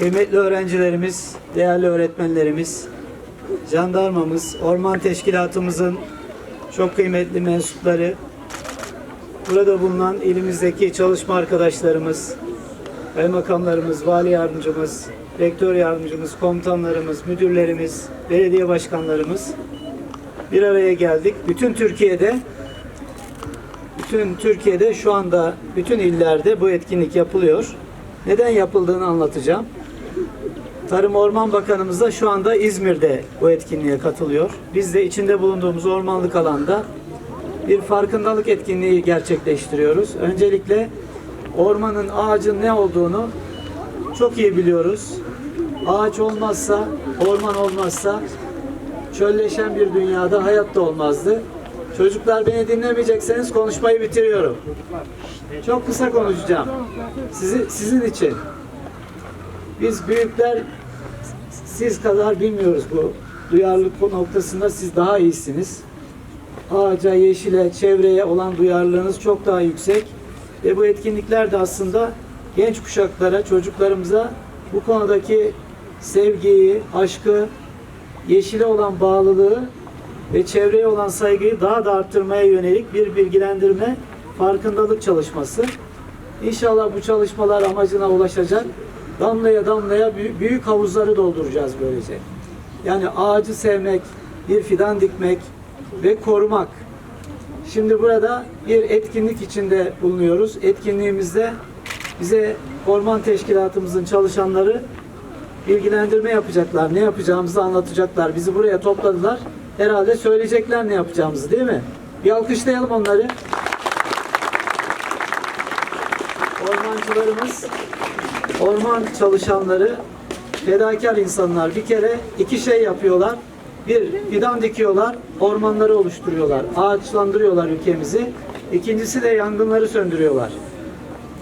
kıymetli öğrencilerimiz, değerli öğretmenlerimiz, jandarmamız, orman teşkilatımızın çok kıymetli mensupları, burada bulunan ilimizdeki çalışma arkadaşlarımız, kaymakamlarımız, vali yardımcımız, rektör yardımcımız, komutanlarımız, müdürlerimiz, belediye başkanlarımız bir araya geldik. Bütün Türkiye'de bütün Türkiye'de şu anda bütün illerde bu etkinlik yapılıyor. Neden yapıldığını anlatacağım. Tarım Orman Bakanımız da şu anda İzmir'de bu etkinliğe katılıyor. Biz de içinde bulunduğumuz ormanlık alanda bir farkındalık etkinliği gerçekleştiriyoruz. Öncelikle ormanın, ağacın ne olduğunu çok iyi biliyoruz. Ağaç olmazsa, orman olmazsa çölleşen bir dünyada hayat da olmazdı. Çocuklar beni dinlemeyecekseniz konuşmayı bitiriyorum. Çok kısa konuşacağım. Sizi, sizin için. Biz büyükler siz kadar bilmiyoruz bu duyarlılık noktasında siz daha iyisiniz. Ağaca, yeşile, çevreye olan duyarlılığınız çok daha yüksek. Ve bu etkinlikler de aslında genç kuşaklara, çocuklarımıza bu konudaki sevgiyi, aşkı, yeşile olan bağlılığı ve çevreye olan saygıyı daha da arttırmaya yönelik bir bilgilendirme, farkındalık çalışması. İnşallah bu çalışmalar amacına ulaşacak. Damlaya damlaya büyük, büyük havuzları dolduracağız böylece. Yani ağacı sevmek, bir fidan dikmek ve korumak. Şimdi burada bir etkinlik içinde bulunuyoruz. Etkinliğimizde bize orman teşkilatımızın çalışanları bilgilendirme yapacaklar. Ne yapacağımızı anlatacaklar. Bizi buraya topladılar. Herhalde söyleyecekler ne yapacağımızı değil mi? Bir alkışlayalım onları. Ormancılarımız, orman çalışanları fedakar insanlar. Bir kere iki şey yapıyorlar. Bir, fidan dikiyorlar, ormanları oluşturuyorlar, ağaçlandırıyorlar ülkemizi. İkincisi de yangınları söndürüyorlar.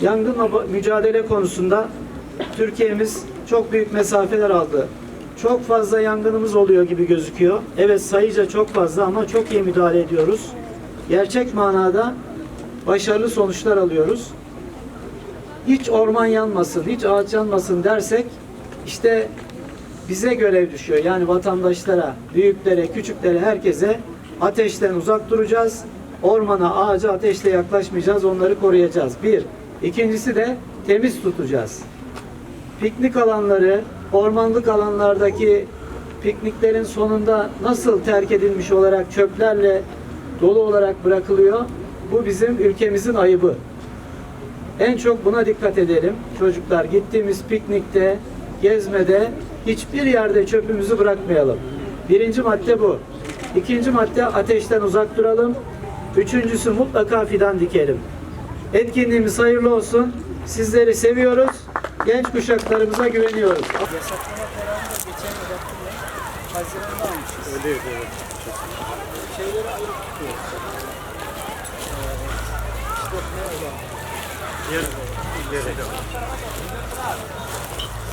Yangınla mücadele konusunda Türkiye'miz çok büyük mesafeler aldı. Çok fazla yangınımız oluyor gibi gözüküyor. Evet sayıca çok fazla ama çok iyi müdahale ediyoruz. Gerçek manada başarılı sonuçlar alıyoruz. Hiç orman yanmasın, hiç ağaç yanmasın dersek işte bize görev düşüyor. Yani vatandaşlara, büyüklere, küçüklere, herkese ateşten uzak duracağız. Ormana, ağaca ateşle yaklaşmayacağız. Onları koruyacağız. Bir. İkincisi de temiz tutacağız. Piknik alanları, ormanlık alanlardaki pikniklerin sonunda nasıl terk edilmiş olarak çöplerle dolu olarak bırakılıyor? Bu bizim ülkemizin ayıbı. En çok buna dikkat edelim. Çocuklar gittiğimiz piknikte, gezmede hiçbir yerde çöpümüzü bırakmayalım. Birinci madde bu. İkinci madde ateşten uzak duralım. Üçüncüsü mutlaka fidan dikelim. Etkinliğimiz hayırlı olsun. Sizleri seviyoruz. Genç kuşaklarımıza güveniyoruz. Yasaklama kararını da geçen yıl. Haziran'da almışız. Öyleydi evet. Şeyleri ayrı tutuyoruz. İşte ne olan? Diğer illere de var.